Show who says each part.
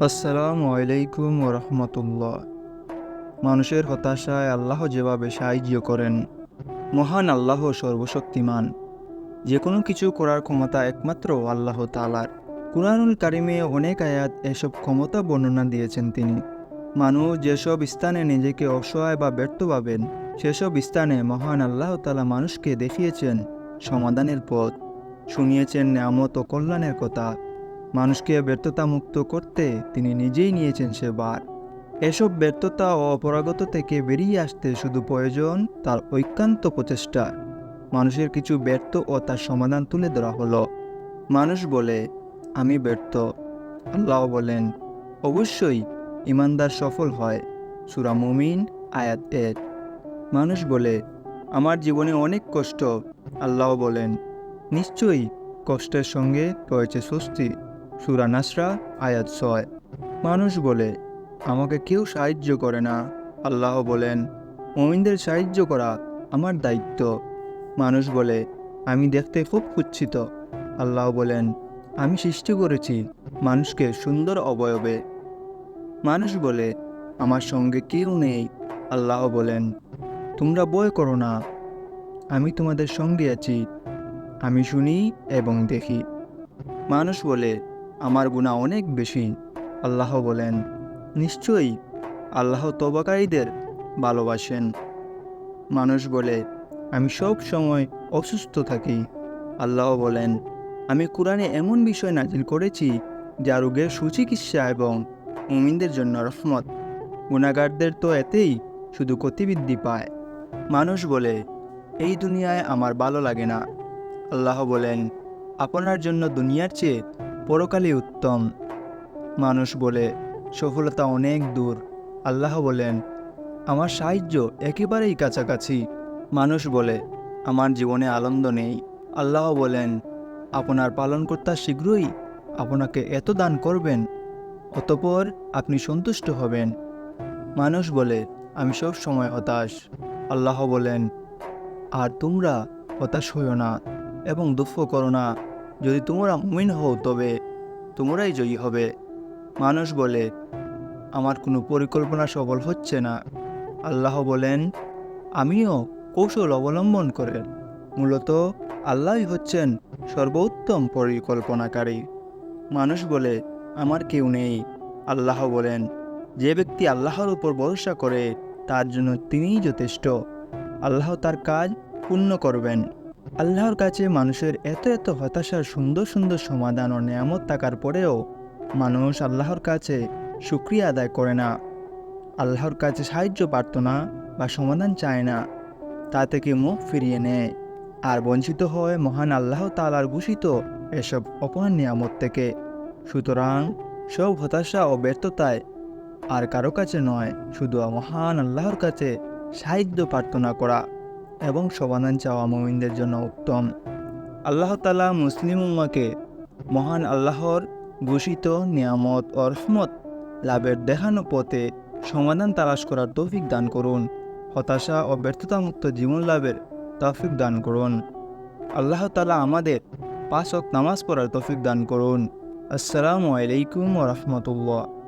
Speaker 1: আসসালামু আলাইকুম রহমতুল্লাহ। মানুষের হতাশায় আল্লাহ যেভাবে সাহায্য করেন, মহান আল্লাহ সর্বশক্তিমান। যে কোনো কিছু করার ক্ষমতা একমাত্র আল্লাহ তালার কুরআনুল কারিমে অনেক আয়াত এসব ক্ষমতা বর্ণনা দিয়েছেন তিনি। মানুষ যেসব স্থানে নিজেকে অসহায় বা ব্যর্থ পাবেন সেসব স্থানে মহান আল্লাহ তালা মানুষকে দেখিয়েছেন সমাধানের পথ। শুনিয়েছেন নিয়ামত ও কল্যাণের কথা। মানুষকে ব্যর্থতা মুক্ত করতে তিনি নিজেই নিয়েছেন সে বার এসব ব্যর্থতা ও অপরাগত থেকে বেরিয়ে আসতে শুধু প্রয়োজন তার ঐকান্ত প্রচেষ্টা। মানুষের কিছু ব্যর্থ ও তার সমাধান তুলে ধরা হলো। মানুষ বলে, আমি ব্যর্থ। আল্লাহ বলেন, অবশ্যই ইমানদার সফল হয়। সুরা মুমিন, আয়াত এক। মানুষ বলে, আমার জীবনে অনেক কষ্ট। আল্লাহ বলেন, নিশ্চয়ই কষ্টের সঙ্গে রয়েছে স্বস্তি। সুরা নাসরা, আয়াত ছয়। মানুষ বলে, আমাকে কেউ সাহায্য করে না। আল্লাহ বলেন, মমিনদের সাহায্য করা আমার দায়িত্ব। মানুষ বলে, আমি দেখতে খুব কুচ্ছিত। আল্লাহ বলেন, আমি সৃষ্টি করেছি মানুষকে সুন্দর অবয়বে। মানুষ বলে, আমার সঙ্গে কেউ নেই। আল্লাহ বলেন, তোমরা বয় করো না। আমি তোমাদের সঙ্গে আছি। আমি শুনি এবং দেখি। মানুষ বলে আমার গুণা অনেক বেশি। আল্লাহ বলেন, নিশ্চয়ই আল্লাহ তবাকারীদের ভালোবাসেন। মানুষ বলে, আমি সব সময় অসুস্থ থাকি। আল্লাহ বলেন, আমি কোরআনে এমন বিষয় নাজিল করেছি যা রোগের সুচিকিৎসা এবং মুমিনদের জন্য রহমত। গুণাগারদের তো এতেই শুধু গতিবৃদ্ধি পায়। মানুষ বলে, এই দুনিয়ায় আমার ভালো লাগে না। আল্লাহ বলেন, আপনার জন্য দুনিয়ার চেয়ে পরকালই উত্তম। মানুষ বলে, সফলতা অনেক দূর। আল্লাহ বলেন, আমার সাহায্য একেবারেই কাছাকাছি। মানুষ বলে, আমার জীবনে আনন্দ নেই। আল্লাহ বলেন, আপনার পালনকর্তা শীঘ্রই আপনাকে এত দান করবেন, অতপর আপনি সন্তুষ্ট হবেন। মানুষ বলে, আমি সব সময় হতাশ। আল্লাহ বলেন, আর তোমরা হতাশ হইও না এবং দুঃখ করো না। যদি তোমরা মুমিন হও তবে তোমরাই জয়ী হবে। মানুষ বলে, আমার কোনো পরিকল্পনা সফল হচ্ছে না। আল্লাহ বলেন, আমিও কৌশল অবলম্বন করে। মূলত আল্লাহই হচ্ছেন সর্বোত্তম পরিকল্পনাকারী। মানুষ বলে, আমার কেউ নেই। আল্লাহ বলেন, যে ব্যক্তি আল্লাহর উপর ভরসা করে, তার জন্য তিনিই যথেষ্ট। আল্লাহ তার কাজ পূর্ণ করবেন। আল্লাহর কাছে মানুষের এত এত হতাশার সুন্দর সুন্দর সমাধান ও নিয়ামত থাকার পরেও মানুষ আল্লাহর কাছে সুক্রিয়া আদায় করে না। আল্লাহর কাছে সাহায্য প্রার্থনা বা সমাধান চায় না। তা থেকে মুখ ফিরিয়ে নেয়? আর বঞ্চিত হয় মহান আল্লাহ তালার ঘোষিত এসব অপর নিয়ামত থেকে। সুতরাং সব হতাশা ও ব্যর্থতায় আর কারও কাছে নয়, শুধু মহান আল্লাহর কাছে সাহায্য প্রার্থনা করা। এবং সমাধান চাওয়া মোমিনদের জন্য উত্তম। আল্লাহ তালা মুসলিম উম্মাকে মহান আল্লাহর ঘোষিত নিয়ামত ও রহমত লাভের দেখানো পথে সমাধান তালাশ করার তৌফিক দান করুন। হতাশা ও ব্যর্থতামুক্ত জীবন লাভের তৌফিক দান করুন। আল্লাহ তালা আমাদের পাঁচ ওয়াক্ত নামাজ পড়ার তৌফিক দান করুন। আসসালামু আলাইকুম রহমতুল্লাহ।